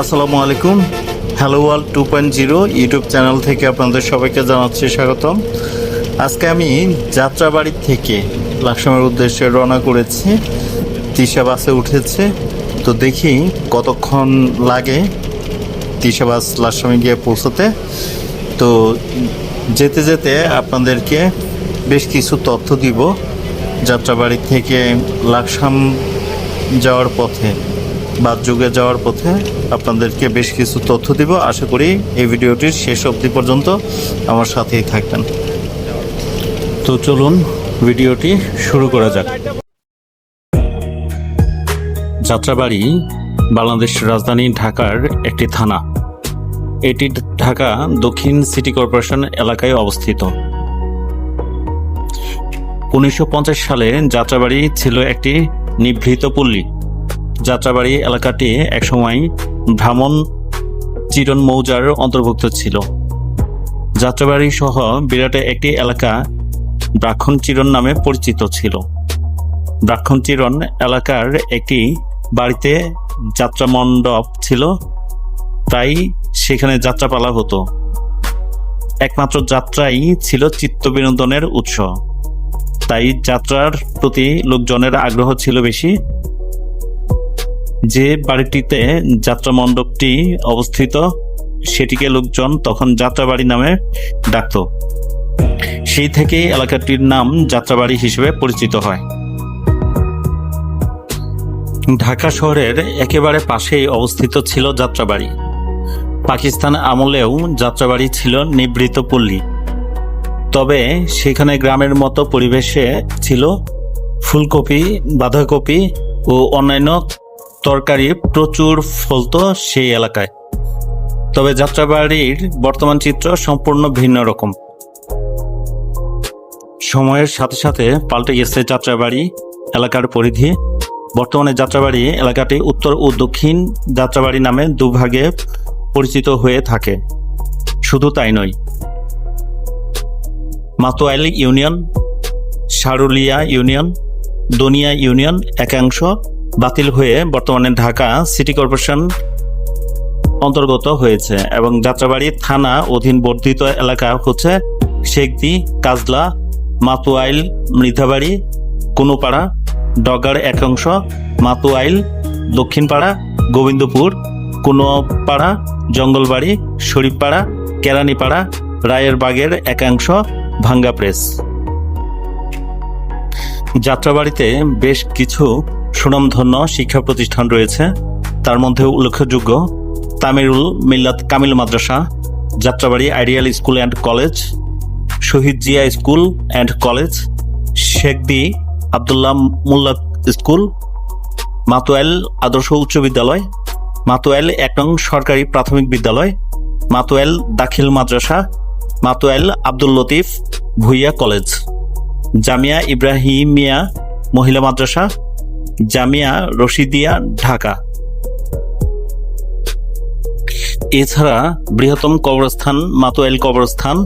আসসালামু আলাইকুম। Hello world two point zero YouTube channel থেকে আপনাদের সবাইকে জানাচ্ছি স্বাগতম। আজকে আমি যাত্রাবাড়ি থেকে লাকসামের উদ্দেশ্যে রওনা করেছি। তিশা বাসে উঠেছে। তো দেখি কতক্ষণ লাগে তিশা বাস লাকসামে গিয়ে পৌঁছতে। তো যেতে যেতে আপনাদেরকে বেশ কিছু তথ্য দিব যাত্রাবাড়ি থেকে লাকসাম যাওয়ার পথে। বাদ যুগে যাওয়ার পথে আপনাদেরকে বেশ কিছু তথ্য দিব। আশা করি এই ভিডিওটির শেষ অবধি পর্যন্ত আমার সাথেই থাকবেন। তো চলুন ভিডিওটি শুরু করা যাক। যাত্রাবাড়ি, বাংলাদেশ রাজধানী ঢাকার একটি থানা। এটি ঢাকা দক্ষিণ সিটি কর্পোরেশন এলাকায় অবস্থিত। উনিশশো পঞ্চাশ সালে যাত্রাবাড়ি ছিল একটি নিভৃত পল্লী। যাত্রাবাড়ি এলাকাটি একসময় ভ্রামণ চিরন মৌজার অন্তর্ভুক্ত ছিল। যাত্রাবাড়ি সহ বিরাট একটি এলাকা ব্রাক্ষণ চিরন নামে পরিচিত ছিল। ব্রাক্ষণ চিরন এলাকার একটি বাড়িতে যাত্রা মণ্ডপ ছিল, তাই সেখানে যাত্রাপালা হতো। একমাত্র যাত্রাই ছিল চিত্ত বিনোদনের উৎস। তাই যাত্রার প্রতি লোকজনের আগ্রহ ছিল বেশি। যে বাড়িটিতে যাত্রা মণ্ডপটি অবস্থিত, সেটিকে লোকজন তখন যাত্রাবাড়ি নামে ডাকত। সেই থেকে এলাকাটির নাম যাত্রাবাড়ি হিসেবে পরিচিত হয়। ঢাকা শহরের একেবারে পাশেই অবস্থিত ছিল যাত্রাবাড়ি। পাকিস্তান আমলেও যাত্রাবাড়ি ছিল নিবৃত পল্লী। তবে সেখানে গ্রামের মতো পরিবেশে ছিল ফুলকপি, বাঁধাকপি ও অন্যান্য তরকারি প্রচুর ফলত সেই এলাকায়। তবে যাত্রাবাড়ির বর্তমান চিত্র সম্পূর্ণ ভিন্ন রকম। সময়ের সাথে সাথে পাল্টে গেছে যাত্রাবাড়ি এলাকার পরিধি। বর্তমানে যাত্রাবাড়ি এলাকাটি উত্তর ও দক্ষিণ যাত্রাবাড়ি নামে দুভাগে পরিচিত হয়ে থাকে। শুধু তাই নয়। Matuail union, Sarulia union, Donia union একাংশ বাতিল হয়ে বর্তমানে ঢাকা সিটি কর্পোরেশন অন্তর্গত হয়েছে এবং যাত্রাবাড়ি থানা অধীন বর্ধিত এলাকা হচ্ছে শেখদি, কাজলা, মাতুয়াইল, মৃধাবাড়ি, কুনোপাড়া, ডগার একাংশ মাতুয়াইল, দক্ষিণপাড়া, গোবিন্দপুর, কুনোপাড়া, জঙ্গলবাড়ি, শরীফপাড়া, কেরানীপাড়া রায়ের বাগের একাংশ ভাঙ্গা প্রেস। যাত্রাবাড়িতে বেশ কিছু সুনামধন্য শিক্ষা প্রতিষ্ঠান রয়েছে। তার মধ্যে উল্লেখযোগ্য তামিরুল মিল্লাত কামিল মাদ্রাসা, Jatrabari ideal school and college, Shahid Zia school and college Shekhdi Abdullah Molla school, Matuail আদর্শ উচ্চ বিদ্যালয়, মাতোয়াইল এক নং সরকারি প্রাথমিক বিদ্যালয়, মাতোয়াইল দাখিল মাদ্রাসা, মাতোয়াইল আব্দুল লতিফ ভুইয়া কলেজ। জামিয়া ইব্রাহিমিয়া মহিলা মাদ্রাসা জামিয়া রশিদিয়া, ঢাকা। এছাড়া বৃহত্তম কবরস্থান মাতোয়াইল কবরস্থান।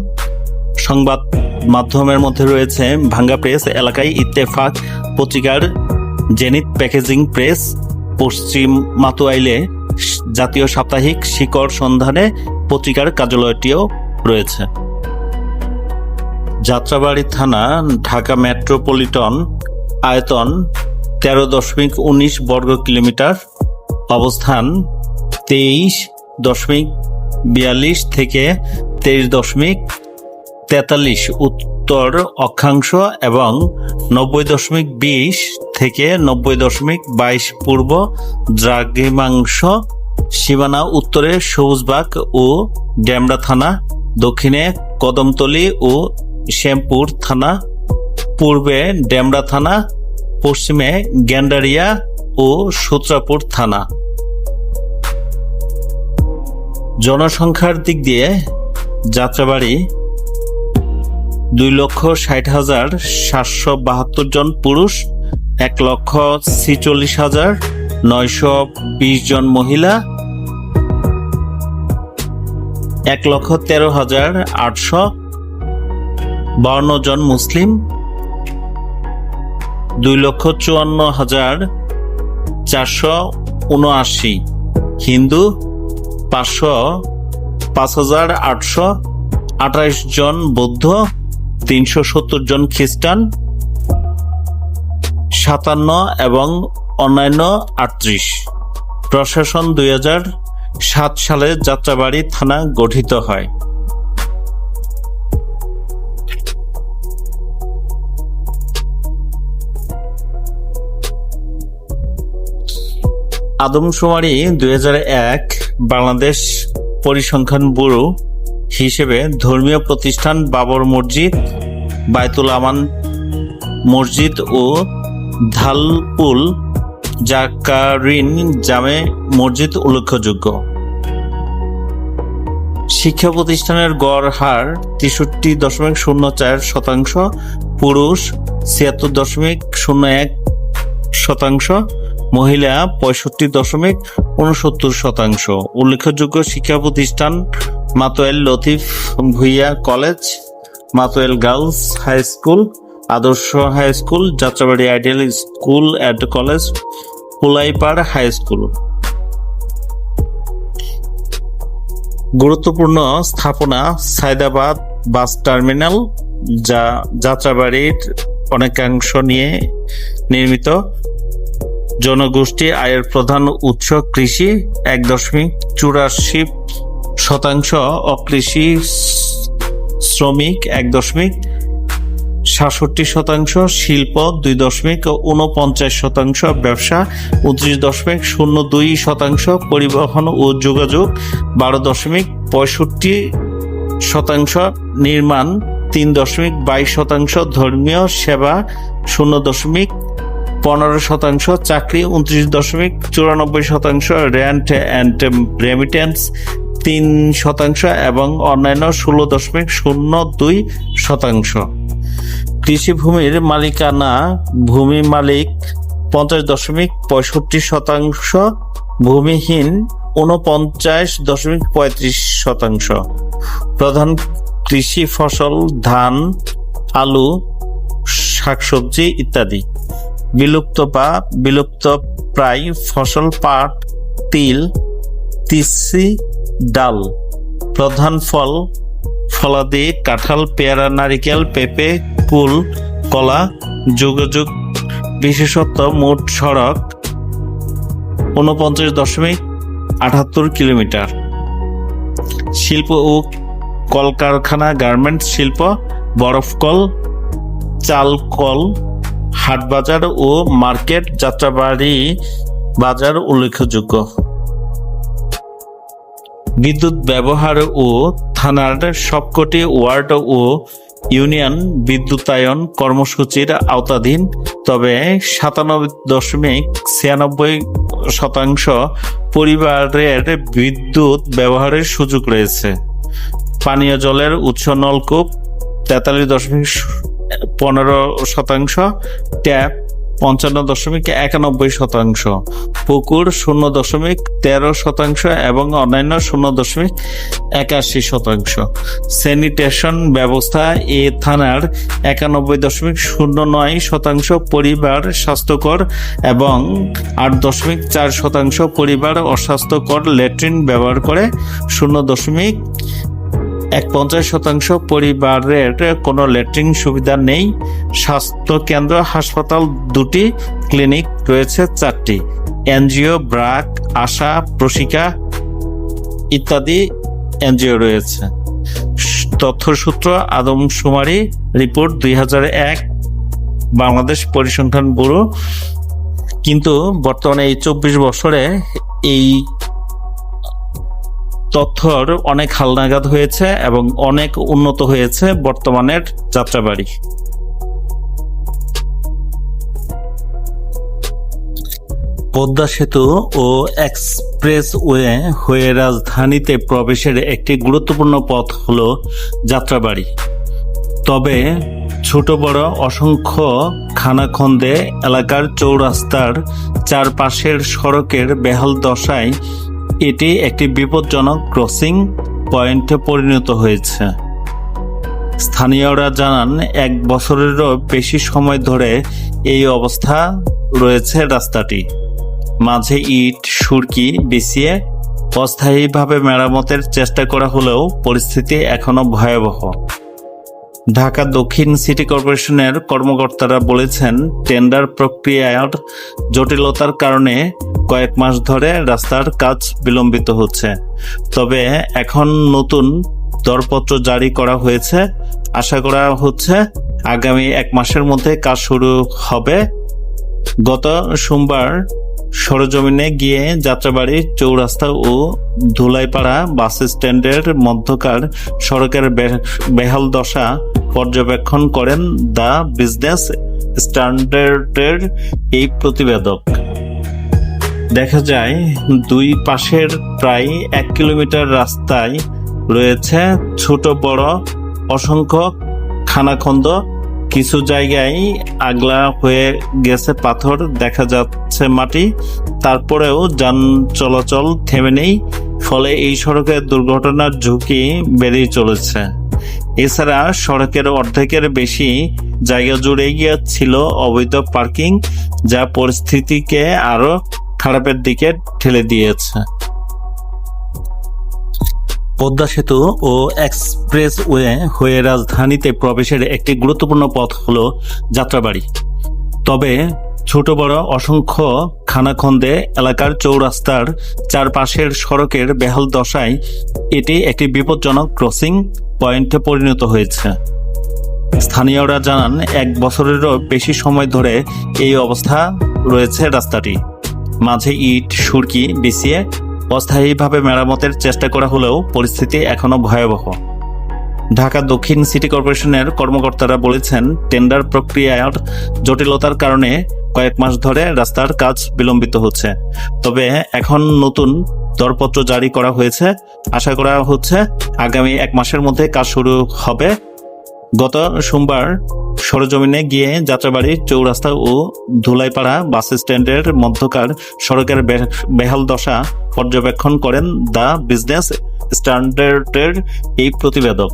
সংবাদ মাধ্যমের মধ্যে রয়েছে ভাঙ্গা প্রেস এলাকায় ইত্তেফাক পত্রিকার জেনিত প্যাকেজিং প্রেস। পশ্চিম মাতোয়াইলে জাতীয় সাপ্তাহিক শিকড় সন্ধানে পত্রিকার কার্যালয়টিও রয়েছে। যাত্রাবাড়ি থানা, ঢাকা মেট্রোপলিটন, আয়তন তেরো দশমিক উনিশ বর্গ কিলোমিটার, অবস্থান তেইশ দশমিক বিয়াল্লিশ থেকে তেইশ দশমিক তেতাল্লিশ, উত্তর অক্ষাংশ এবং নব্বই দশমিক বিশ থেকে নব্বই দশমিক বাইশ পূর্ব দ্রাঘিমাংশ সীমানা উত্তরে সবুজবাগ ও ড্যামরা থানা, দক্ষিণে কদমতলী ও শ্যামপুর থানা, পূর্বে ডেমরা থানা পশ্চিমে গ্যান্ডারিয়া ও সূত্রাপুর থানা। জনসংখ্যার দিক দিয়ে যাত্রাবাড়ি দুই লক্ষ ষাট হাজার সাতশো বাহাত্তর জন পুরুষ, এক লক্ষ ছিচল্লিশ হাজার নয়শো বিশ জন মহিলা, এক লক্ষ তেরো হাজার আটশো বাউন্ন জন মুসলিম দুই লক্ষ চুয়ান্ন হাজার চারশো উনআশি। হিন্দু, পাঁচশো, পাঁচ হাজার আটশো আঠাইশ জন বৌদ্ধ, তিনশো সত্তর জন খ্রিস্টান, সাতান্ন এবং অন্যান্য আটত্রিশ। প্রশাসন দুই সাত সালে যাত্রাবাড়ি থানা গঠিত হয়। আদমশুমারি দুই বাংলাদেশ পরিসংখ্যান ব্যুরো হিসেবে ধর্মীয় প্রতিষ্ঠান বাবর মসজিদ বায়তুল আমান মসজিদ ও ধালপুল জাকারিন জামে মসজিদ উল্লেখযোগ্য। শিক্ষা প্রতিষ্ঠানের গড় হার তেষট্টি দশমিক শূন্য চার শতাংশ, পুরুষ ছিয়াত্তর দশমিক শূন্য এক শতাংশ মহিলা পঁয়ষট্টি দশমিক উনসত্তর শতাংশ। উল্লেখযোগ্য শিক্ষা প্রতিষ্ঠান Matuail Latif Bhuiyan college, Matuail girls high school, আদর্শ high school, Jatrabari ideal school and college, Pulaipar high school. গুরুত্বপূর্ণ স্থাপনা সায়দাবাদ বাস টার্মিনাল, যা যাত্রাবাড়ির অনেকাংশ নিয়ে নির্মিত। জনগোষ্ঠী আয়ের প্রধান উৎস কৃষি এক দশমিক চুরাশি শতাংশ অকৃষি শ্রমিক এক দশমিক সাতষট্টি শতাংশ শিল্প দুই দশমিক উনপঞ্চাশ শতাংশ ব্যবসা উনত্রিশ দশমিক শূন্য দুই শতাংশ পরিবহন ও যোগাযোগ বারো দশমিক পঁয়ষট্টি শতাংশ নির্মাণ তিন দশমিক বাইশ শতাংশ ধর্মীয় সেবা শূন্য দশমিক পনেরো শতাংশ, চাকরি উনত্রিশ দশমিক চুরানব্বই শতাংশ রেন্ট অ্যান্ড রেমিটেন্স তিন শতাংশ এবং অন্যান্য ষোলো দশমিক শূন্য দুই শতাংশ। কৃষিভূমির মালিকানা ভূমি মালিক পঞ্চাশ দশমিক পঁয়ষট্টি শতাংশ, ভূমিহীন উনপঞ্চাশ দশমিক পঁয়ত্রিশ শতাংশ। প্রধান কৃষি ফসল ধান, আলু, শাকসবজি ইত্যাদি। বিলুপ্ত বা বিলুপ্ত প্রায় ফসল, পাট, তিল, তিসি, ডাল। প্রধান ফল, ফলাদি, কাঁঠাল, পেয়ারা, নারিকেল, পেঁপে, কুল, কলা, যোগাযোগ বিশেষত মোট সড়ক উনপঞ্চাশ দশমিক আটাত্তর কিলোমিটার। শিল্প ও কলকারখানা, গার্মেন্টস শিল্প বরফকল চালকল হাটবাজার ও মার্কেট যাত্রাবাড়ি বাজার উল্লেখযোগ্য। বিদ্যুৎ ব্যবহার ও থানার সবকটি ওয়ার্ড ও ইউনিয়ন বিদ্যুতায়ন কর্মসূচির আওতাধীন, তবে সাতানব্বই দশমিক ছিয়ানব্বই শতাংশ পরিবারের বিদ্যুৎ ব্যবহারের সুযোগ রয়েছে। পানীয় জলের উৎস নলকূপ তেতাল্লিশ দশমিক পনেরো শতাংশ, ট্যাপ পঞ্চান্ন দশমিক একানব্বই শতাংশ, পুকুর শূন্য দশমিক তেরো শতাংশ এবং অন্যান্য শূন্য দশমিক একাশি শতাংশ। স্যানিটেশন ব্যবস্থা এ থানার একানব্বই দশমিক শূন্য নয় শতাংশ পরিবার স্বাস্থ্যকর এবং আট দশমিক চার শতাংশ পরিবার অস্বাস্থ্যকর ল্যাট্রিন ব্যবহার করে শূন্য দশমিক এক পঞ্চাশ শতাংশ পরিবারের কোনো ল্যাট্রিন সুবিধা নেই। স্বাস্থ্য কেন্দ্র হাসপাতাল দুটি, ক্লিনিক রয়েছে চারটি। এনজিও ব্রাক আশা প্রশিকা ইত্যাদি এনজিও রয়েছে। তথ্যসূত্র আদমশুমারি রিপোর্ট দুই বাংলাদেশ পরিসংখ্যান ব্যুরো। কিন্তু বর্তমানে এই চব্বিশ বছরে এই তথ্যর অনেক হালনাগাদ হয়েছে এবং অনেক উন্নত হয়েছে বর্তমানের যাত্রাবাড়ি। পদ্মা সেতু ও এক্সপ্রেসওয়ে হয়ে রাজধানীতে প্রবেশের একটি গুরুত্বপূর্ণ পথ হল যাত্রাবাড়ি। তবে ছোট বড় অসংখ্য খানাখন্দে এলাকার চৌরাস্তার চারপাশের সড়কের বেহাল দশায় এটি একটি বিপজ্জনক ক্রসিং পয়েন্টে পরিণত হয়েছে। স্থানীয়রা জানান, এক বছরেরও বেশি সময় ধরে এই অবস্থা রয়েছে রাস্তাটি। মাঝে ইট, সুরকি বিছিয়ে অস্থায়ীভাবে মেরামতের চেষ্টা করা হলেও পরিস্থিতি এখনও ভয়াবহ। ঢাকা দক্ষিণ সিটি কর্পোরেশনের কর্মকর্তারা বলেছেন, টেন্ডার প্রক্রিয়ার জটিলতার কারণে কয়েক মাস ধরে রাস্তার কাজ বিলম্বিত হচ্ছে। তবে এখন নতুন দরপত্র জারি করা হয়েছে। আশা করা হচ্ছে আগামী এক মাসের মধ্যে কাজ শুরু হবে। গত সোমবার সরজমিনে গিয়ে যাত্রাবাড়ি, চৌরাস্তা ও ধুলাইপাড়া বাস স্ট্যান্ডের মধ্যকার সড়কের বেহাল দশা পর্যবেক্ষণ করেন দ্য বিজনেস স্ট্যান্ডার্ডের এই প্রতিবেদক। দেখা যায়, দুই পাশের প্রায় এক কিলোমিটার রাস্তায় রয়েছে ছোট বড় অসংখ্য খানাখন্দ। কিছু জায়গায় আগলা হয়ে গেছে পাথর, দেখা যাচ্ছে মাটি। তারপরেও যান চলাচল থেমে নেই, ফলে এই সড়কে দুর্ঘটনার ঝুঁকি বেড়েই চলেছে। এছাড়া সড়কের অর্ধেকের বেশি জায়গা জুড়ে গিয়েছিল অবৈধ পার্কিং, যা পরিস্থিতিকে আরও খারাপের দিকে ঠেলে দিয়েছে। পদ্মা সেতু ও এক্সপ্রেস ওয়ে হয়ে রাজধানীতে প্রবেশের একটি গুরুত্বপূর্ণ পথ হল যাত্রাবাড়ি। তবে ছোট বড় অসংখ্য খানাখন্দে এলাকার চৌরাস্তার চারপাশের সড়কের বেহাল দশায় এটি একটি বিপজ্জনক ক্রসিং পয়েন্টে পরিণত হয়েছে। স্থানীয়রা জানান, এক বছরেরও বেশি সময় ধরে এই অবস্থা রয়েছে রাস্তাটি। মাঝে ইট, সুরকি, বিছিয়ে অস্থায়ীভাবে মেরামতের চেষ্টা করা হলেও পরিস্থিতি এখনও ভয়াবহ। ঢাকা দক্ষিণ সিটি কর্পোরেশনের কর্মকর্তারা বলেছেন, টেন্ডার প্রক্রিয়ার জটিলতার কারণে কয়েক মাস ধরে রাস্তার কাজ বিলম্বিত হচ্ছে। তবে এখন নতুন দরপত্র জারি করা হয়েছে। আশা করা হচ্ছে আগামী এক মাসের মধ্যে কাজ শুরু হবে। গত সোমবার সরজমিনে গিয়ে যাত্রাবাড়ি, চৌরাস্তা ও ধুলাইপাড়া বাস স্ট্যান্ডের মধ্যকার সড়কের বেহাল দশা পর্যবেক্ষণ করেন দ্য বিজনেস স্ট্যান্ডার্ডের এই প্রতিবেদক।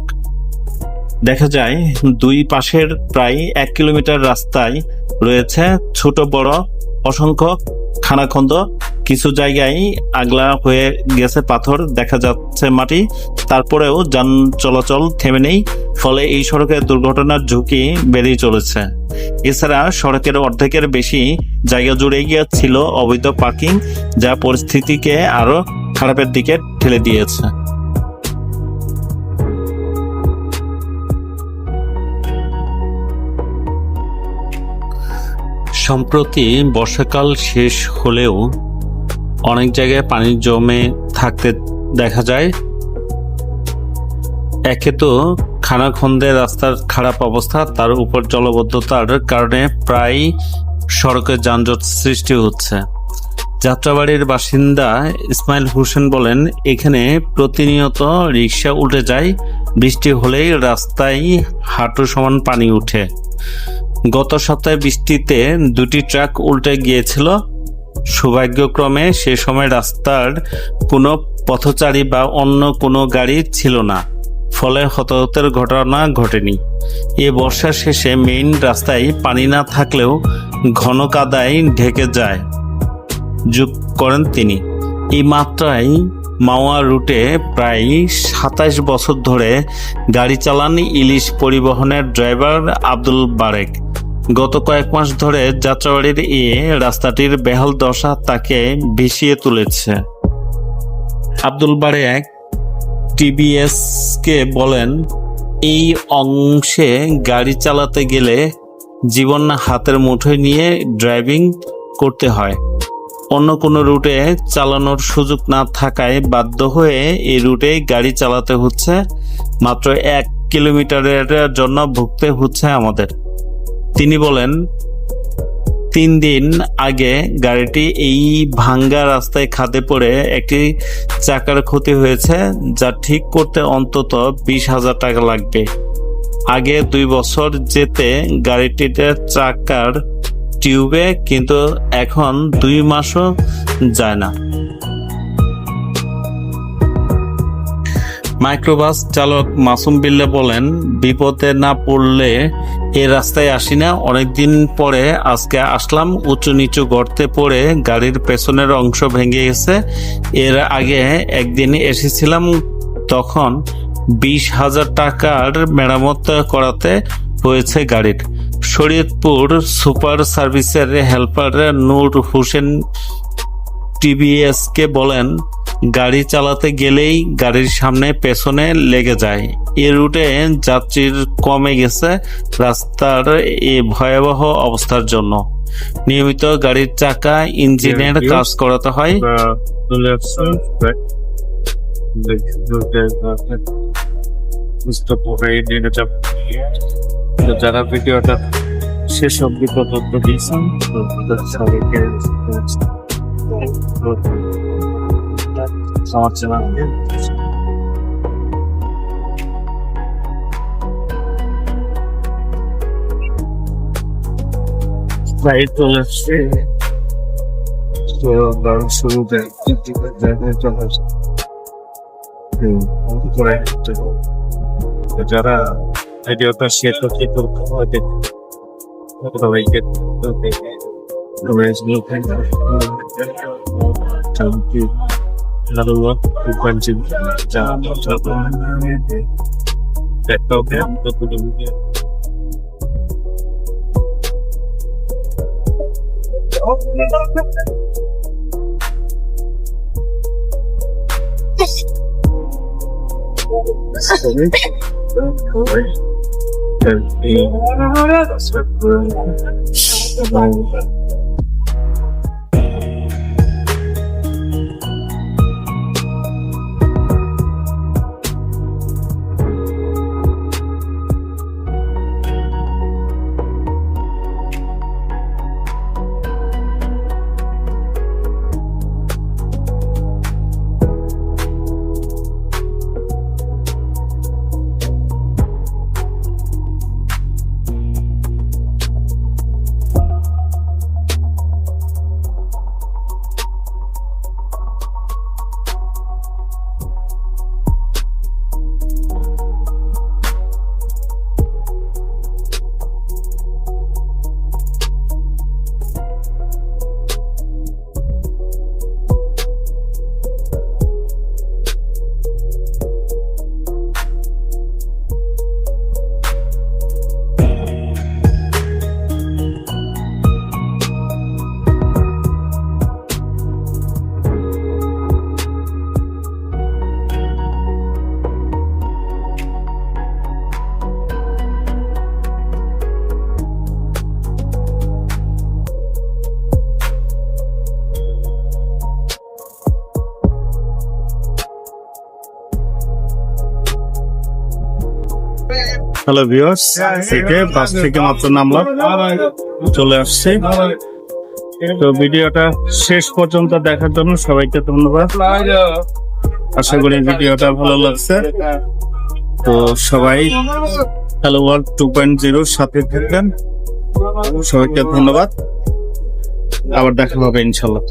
দেখা যায় দুই পাশের প্রায় এক কিলোমিটার রাস্তায় রয়েছে ছোট, বড়, অসংখ্য খানাখন্দ। কিছু জায়গায় আগলা হয়ে গেছে পাথর, দেখা যাচ্ছে মাটি। তারপরেও যান চলাচল থেমে নেই, ফলে এই সড়কে দুর্ঘটনার ঝুঁকি বেড়েই চলেছে। এছাড়া সড়কের অর্ধেকের বেশি জায়গা জুড়ে গিয়েছিল অবৈধ পার্কিং, যা পরিস্থিতিকে আরও খারাপের দিকে ঠেলে দিয়েছে। সম্প্রতি বর্ষাকাল শেষ হলেও অনেক জায়গায় পানি জমে থাকতে দেখা যায়। একে তো খানাখন্দে রাস্তার খারাপ অবস্থা, তার উপর জলবদ্ধতার কারণে প্রায় সড়কে যানজট সৃষ্টি হচ্ছে। যাত্রাবাড়ির বাসিন্দা ইসমাইল হোসেন বলেন, এখানে প্রতিনিয়ত রিক্সা উঠে যায়, বৃষ্টি হলেই রাস্তায় হাঁটু সমান পানি উঠে। গত সপ্তাহে বৃষ্টিতে দুটি ট্রাক উল্টে গিয়েছিল। সৌভাগ্যক্রমে সে সময় রাস্তার কোনো পথচারী বা অন্য কোনো গাড়ি ছিল না। ফলে হতাহতের ঘটনা ঘটেনি। এ বর্ষার শেষে মেইন রাস্তায় পানি না থাকলেও ঘন কাদায় ঢেকে যায়, যোগ করেন তিনি। এই মাত্রায় মাওয়া রুটে প্রায় সাতাশ বছর ধরে গাড়ি চালান ইলিশ পরিবহনের ড্রাইভার আব্দুল বারেক। গত কয়েক মাস ধরে যাত্রাবাড়ির এ রাস্তাটির বেহাল দশা তাকে ভিসিয়ে তুলেছে। আব্দুল বারেক টিবিএস কে বলেন, এই অংশে গাড়ি চালাতে গেলে জীবন হাতের মুঠোয় নিয়ে ড্রাইভিং করতে হয়। অন্য কোনো রুটে চালানোর সুযোগ না থাকায় বাধ্য হয়ে এই রুটে গাড়ি চালাতে হচ্ছে। মাত্র এক কিলোমিটারের জন্য ভুগতে হচ্ছে আমাদের। তিনি বলেন, তিন দিন আগে গাড়িটি এই ভাঙ্গা রাস্তায় খাদে পড়ে একটি চাকার ক্ষতি হয়েছে, যা ঠিক করতে অন্তত বিশ হাজার টাকা লাগবে। আগে দুই বছর যেতে গাড়িটিতে চাকার টিউবে, কিন্তু এখন দুই মাসও যায় না। মাইক্রোবাস চালক মাসুম বিল্লা বলেন, বিপদে না পড়লে এ রাস্তায় আসি না। অনেকদিন পরে আজকে আসলাম উঁচু নিচু গর্তে পড়ে গাড়ির পেছনের অংশ ভেঙে গেছে। এর আগে একদিন এসেছিলাম তখন বিশ হাজার টাকার মেরামত করাতে হয়েছে গাড়ির। শরীয়তপুর সুপার সার্ভিসের হেল্পার নূর হোসেন টিভিএস কে বলেন গাড়ি চালাতে গেলেই গাড়ির সামনে পেছনে লেগে যায়। এ রুটে যাত্রীর কমে গেছে রাস্তার এই ভয়াবহ অবস্থার জন্য। নিয়মিত গাড়ির চাকা ইঞ্জিনের কাজ করাতে হয়। যারা ভিডিওটা শেষ অব্দি পর্যন্ত দিয়েছেন তো তাদের সবাইকে আমার চ্যানেলকে প্রায় চলে আসছে তো দারুণ শুরুতে চলে আসছে hello không quan chứng chào chào tôi đẹp câu đẹp tôi cũng đúng kia hello viewers থেকে বাস থেকে মাত্র নামলাম। চলে আসছে। তো ভিডিওটা শেষ পর্যন্ত দেখার জন্য সবাইকে ধন্যবাদ। আশা করি ভিডিওটা ভালো লাগছে। তো সবাই হ্যালো ওয়ার্ল্ড টু পয়েন্ট জিরোর সাথে থাকবেন। সবাইকে ধন্যবাদ। আবার দেখা হবে ইনশাল্লাহ।